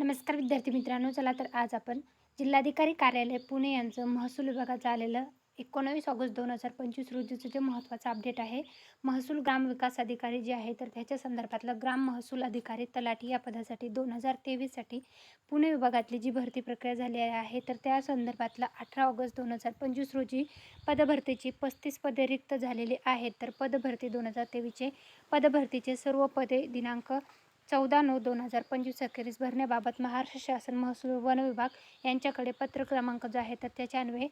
नमस्कार विद्यार्थी मित्रांनो चला तर आज आपण जिल्हाधिकारी कार्यालय पुणे यांचं महसूल विभागाचं आलेलं एकोणावीस ऑगस्ट दोन हजार पंचवीस रोजीचं जे महत्त्वाचं अपडेट आहे महसूल ग्राम विकास अधिकारी जे आहे तर त्याच्या संदर्भातलं ग्राम महसूल अधिकारी तलाठी या पदासाठी दोन हजार तेवीससाठी पुणे विभागातली जी भरती प्रक्रिया झाली आहे तर त्या संदर्भातला अठरा ऑगस्ट दोन हजार पंचवीस रोजी पदभरतीची पस्तीस पदे रिक्त झालेली आहेत. तर पदभरती दोन हजार तेवीसचे पदभरतीचे सर्व पदे दिनांक चौदा नऊ दोन हजार पंचवीस अखेरीस भरण्याबाबत महाराष्ट्र शासन महसूल वन विभाग यांच्याकडे पत्र क्रमांक जो आहे तर त्याच्या अन्वये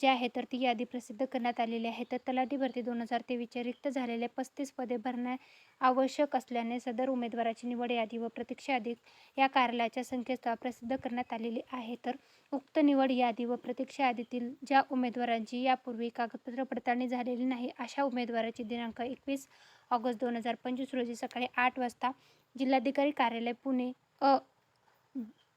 जे आहे तर ती यादी प्रसिद्ध करण्यात आलेली आहे. तर तलाठी भरती दोन हजार तेवीसच्या रिक्त झालेले पस्तीस पदे भरण्या आवश्यक असल्याने सदर उमेदवाराची निवड यादी व प्रतीक्षा यादी या कार्यालयाच्या संकेतस्थळावर प्रसिद्ध करण्यात आलेली आहे. तर उक्त निवड यादी व प्रतीक्षा यादीतील ज्या उमेदवारांची यापूर्वी कागदपत्र पडताळणी झालेली नाही अशा उमेदवाराची दिनांक एकवीस ऑगस्ट दोन हजार पंचवीस रोजी सकाळी आठ वाजता जिल्हाधिकारी कार्यालय पुणे अ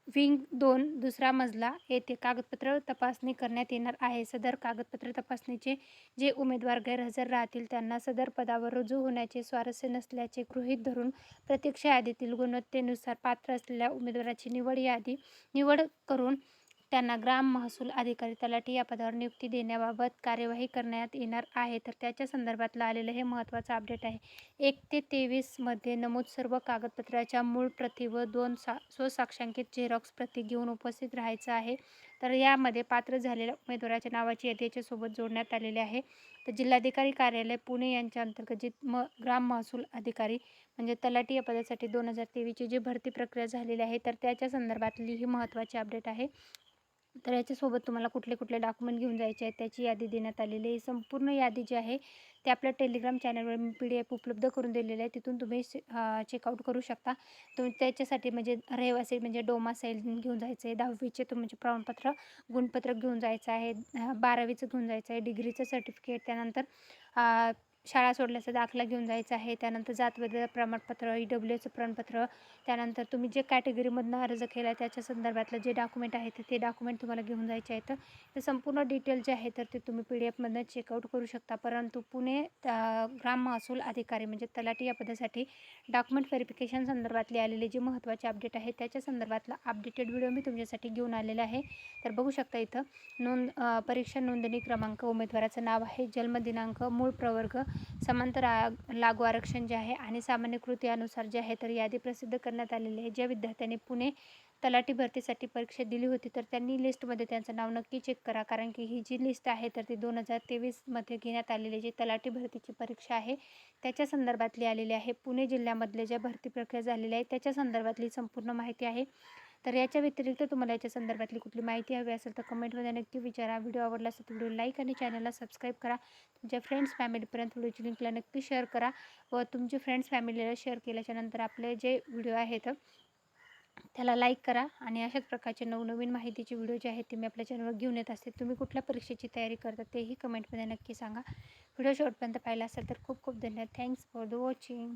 विंग दोन दुसरा मजला येथे कागदपत्र तपासणी करण्यात येणार आहे. सदर कागदपत्र तपासणीचे जे उमेदवार गैरहजर राहतील त्यांना सदर पदावर रुजू होण्याचे स्वारस्य नसल्याचे गृहीत धरून प्रत्यक्ष यादीतील गुणवत्तेनुसार पात्र असलेल्या उमेदवाराची निवड यादी निवड करून त्यांना ग्राम महसूल अधिकारी तलाठी या पदावर नियुक्ती देण्याबाबत कार्यवाही करण्यात येणार आहे. तर त्याच्या संदर्भातलं आलेलं हे महत्त्वाचं अपडेट आहे. एक ते तेवीसमध्ये नमूद सर्व कागदपत्राच्या मूळ प्रती व दोन सा स्वसाक्षांकित झेरॉक्स प्रती घेऊन उपस्थित राहायचं आहे. तर यामध्ये पात्र झालेल्या उमेदवाराच्या नावाची यादी याच्यासोबत जोडण्यात आलेली आहे. तर जिल्हाधिकारी कार्यालय पुणे यांच्या अंतर्गत जे म ग्राम महसूल अधिकारी म्हणजे तलाठी या पदासाठी दोन हजार तेवीसची जी भरती प्रक्रिया झालेली आहे तर त्याच्या संदर्भातली ही महत्त्वाची अपडेट आहे. तर याच्यासोबत तुम्हाला कुठले कुठले डॉक्युमेंट घेऊन जायचे आहेत त्याची यादी देण्यात आलेली आहे. संपूर्ण यादी जी आहे ते आपल्या टेलिग्राम चॅनलवर मी पी डी एफ उपलब्ध करून दिलेली आहे. तिथून तुम्ही चेकआउट करू शकता. तुम्ही त्याच्यासाठी म्हणजे रहिवासी म्हणजे डोमासाईल घेऊन जायचं आहे दहावीचे तुमचे म्हणजे प्रमाणपत्र गुणपत्रक घेऊन जायचं आहे बारावीचं घेऊन जायचं आहे डिग्रीचं सर्टिफिकेट त्यानंतर शाळा सोडल्याचा दाखला घेऊन जायचा आहे. त्यानंतर जातवैधता प्रमाणपत्र ई डब्ल्यू एचं प्रमाणपत्र त्यानंतर तुम्ही जे कॅटेगरीमधनं अर्ज केला आहे त्याच्या संदर्भातलं जे डॉक्युमेंट आहे ते डॉक्युमेंट तुम्हाला घेऊन जायचे आहेत. ते संपूर्ण डिटेल जे आहे तर ते तुम्ही पी डी एफमधनं चेकआउट करू शकता. परंतु पुणे ग्राम महसूल अधिकारी म्हणजे तलाठी या पदासाठी डॉक्युमेंट व्हेरिफिकेशन संदर्भातले आलेले जे महत्त्वाचे अपडेट आहे त्याच्या संदर्भातला अपडेटेड व्हिडिओ मी तुमच्यासाठी घेऊन आलेला आहे. तर बघू शकता इथं नोंद परीक्षा नोंदणी क्रमांक उमेदवाराचं नाव आहे जन्मदिनांक मूळ प्रवर्ग समांतर लागू आरक्षण जे आहे आणि सामान्य कृतीनुसार जे आहे तर यादी प्रसिद्ध करण्यात आलेली आहे. ज्या विद्यार्थ्यांनी पुणे तलाठी भरतीसाठी परीक्षा दिली होती तर त्यांनी लिस्टमध्ये त्यांचं नाव नक्की चेक करा. कारण की ही जी लिस्ट आहे तर ती दोन हजार तेवीसमध्ये घेण्यात आलेली जी तलाठी भरतीची परीक्षा आहे त्याच्या संदर्भातली आलेली आहे. पुणे जिल्ह्यामधले ज्या भरती प्रक्रिया झालेल्या आहे त्याच्या संदर्भातली संपूर्ण माहिती आहे. तर याच्या व्यतिरिक्त तुम्हाला याच्या संदर्भातली कुठली माहिती हवी असेल तर कमेंटमध्ये नक्की विचारा. व्हिडिओ आवडला असेल तर व्हिडिओ लाईक आणि चॅनलला सबस्क्राईब करा. तुमच्या फ्रेंड्स फॅमिलीपर्यंत व्हिडिओची लिंकला नक्की शेअर करा व तुमचे फ्रेंड्स फॅमिलीला शेअर केल्याच्यानंतर आपले जे व्हिडिओ आहेत त्याला लाईक करा आणि अशाच प्रकारचे नवनवीन माहितीचे व्हिडिओ जे आहेत ते मी आपल्या चॅनलवर घेऊन येत असते. तुम्ही कुठल्या परीक्षेची तयारी करता तेही कमेंटमध्ये नक्की सांगा. व्हिडिओ शेवटपर्यंत पाहिला असेल तर खूप खूप धन्यवाद. Thanks for the watching